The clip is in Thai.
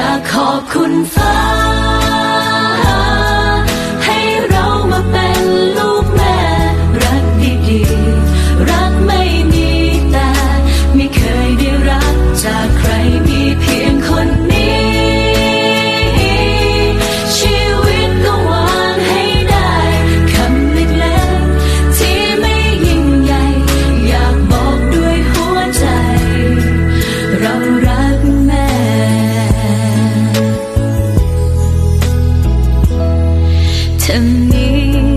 อยากขอบคุณฟ้า ให้เรามาเป็นลูกแม่ รักดีๆ รักไม่ 等你。